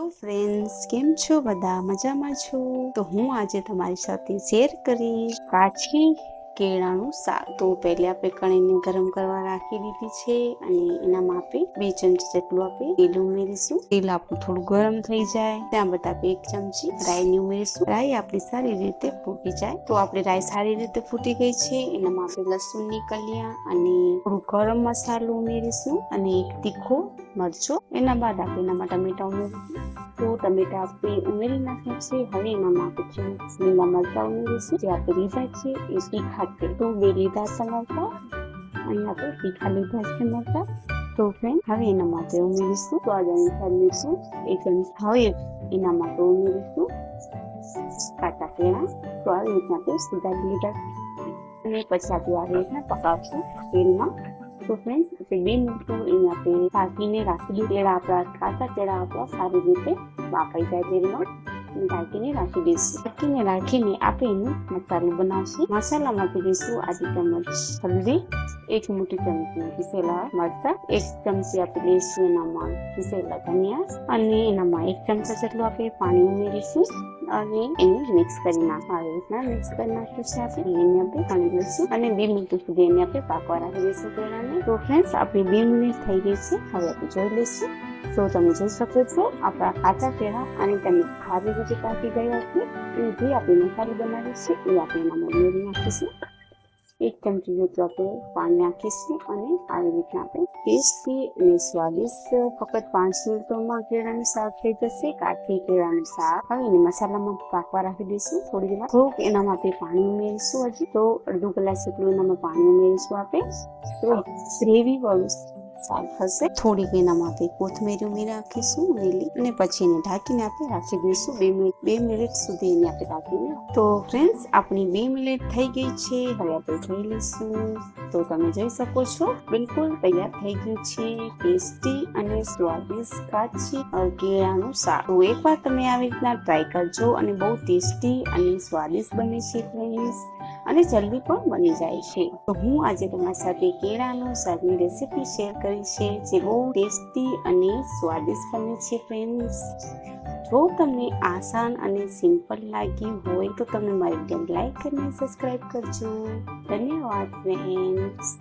Hello friends કેમ છો? બધા મજામાં છો? તો હું આજે તમારી સાથે શેર કરીશ કાચી કેળાનું શાક. તો પહેલે આપણે કણીને ગરમ કરવા રાખી દીધી છે અને એના માપે બે ચમચી જેટલું આપણે તેલ ઉમેરીશું. તેલ આપણું થોડું ગરમ થઈ જાય. ત્યાં બધા આપણે એક ચમચી રાઈની ઉમેરીશું. રાઈ આપણી સારી રીતે ફૂટી જાય. તો આપણી રાઈ સારી રીતે ફૂટી ગઈ છે. એનામાં આપણે લસણની કલિયા અને થોડું ગરમ મસાલો ઉમેરીશું અને એક તીખો મરચો એના બાદ આપણે એનામાં ટમેટા ઉમેરીશું તો ટમેટા આપણે ઉમેરી નાખ્યા છે. હવે એનામાં આપણે જે લીલા મરચા ઉમેરીશું, જે આપણે લીધા છે, એ તીખા છે. તો બે લીધા છે મરચા. અહીં આપણે તીખા લીધા છે મરચા. તો ફ્રેન્ડ હવે એના માટે ઉમેરીશું. સ્વાદ અનુસાર મીઠું એક હવે એના માટે ઉમેરીશું કાચા કેળા તો આવી રીતના આપણે સીધા લીધા અને પછી આપણે આવી રીતના પકાવશું તેલમાં. તો ફ્રેન્ડ્સ આપણે બે મિનિટ એને આપણે ઢાંકીને રાખી દઈએ કેળા આપણા કાચા કેળા આપણા સારી રીતે વાપરી જાય અને ઢાંકીને રાખી દઈશું ઢાંકીને રાખીને આપણે એનું મસાલો બનાવશું મસાલામાં દઈશું આધી ચમચ હલ્દી એક મોટી ચમચી પીસેલા મરચા એક ચમચી આપણે લઈશું એનામાં પીસેલા ધનિયા અને એનામાં એક ચમચા જેટલું આપણે પાણી ઉમેરીશું અને એને મિક્સ કરી નાખવા આવી રીતના મિક્સ કરી નાખ્યું છે આપણે એને આપણે પાણી દઈશું અને બે મિનિટ સુધી એને આપણે પાકવા રાખી દઈશું કેળાને તો ફ્રેન્ડ્સ આપણી બે મિનિટ થઈ ગઈ છે હવે આપણે જોઈ લઈશું તો તમે જોઈ શકો છો, આપણા કાચા કેળા અને તમે સારી રીતે પાકી ગયા છે એ જે આપણે મસાલો બનાવી છે, એ આપણે એમાં ઉમેરી નાખીશું. એક ચમચી જેટલું આપણે પાણી નાખીશું અને આવી રીતના આપણે ટેસ્ટી અને સ્વાદિષ્ટ ફક્ત પાંચ મિનિટોમાં કેળાનું શાક થઈ જશે. કાઠી કેળાનું શાક હવે એને મસાલામાં પાકવા રાખી દઈશું. થોડી વાર થોડુંક એનામાં આપણે પાણી ઉમેરીશું હજી. તો અડધો કલાક જેટલું એનામાં પાણી ઉમેરીશું આપણે. તો ગ્રેવી વાળું શાક હશે. થોડીક એનામાં આપણે કોથમીર ઉમેરી રાખીશું, લીલી. અને પછી એને ઢાંકીને આપણે રાખી દઈશું બે મિનિટ બે મિનિટ સુધી એને આપણે રાખીને તો ફ્રેન્ડ્સ આપણી બે મિનિટ થઈ ગઈ છે. હવે આપણે જોઈ લઈશું. તો તમે જોઈ શકો છો, બિલકુલ તૈયાર થઈ ગયું છે. ટેસ્ટી અને સ્વાદિષ્ટ કાચી કેળાનું શાક. તો એકવાર તમે આવી રીતના ટ્રાય કરજો અને બહુ ટેસ્ટી અને સ્વાદિષ્ટ બને છે ફ્રેન્ડ્સ અને જલ્દી પણ બની જાય છે. તો હું આજે તમારી સાથે કેળાનું શાકની રેસીપી શેર કરી છે જે બહુ ટેસ્ટી અને સ્વાદિષ્ટ બને છે ફ્રેન્ડ્સ જો તમને આસાન અને સિમ્પલ લાગ્યું હોય તો તમે મારી વીડિયો લાઈક અને સબસ્ક્રાઈબ કરજો. ધન્યવાદ ફ્રેન્ડ્સ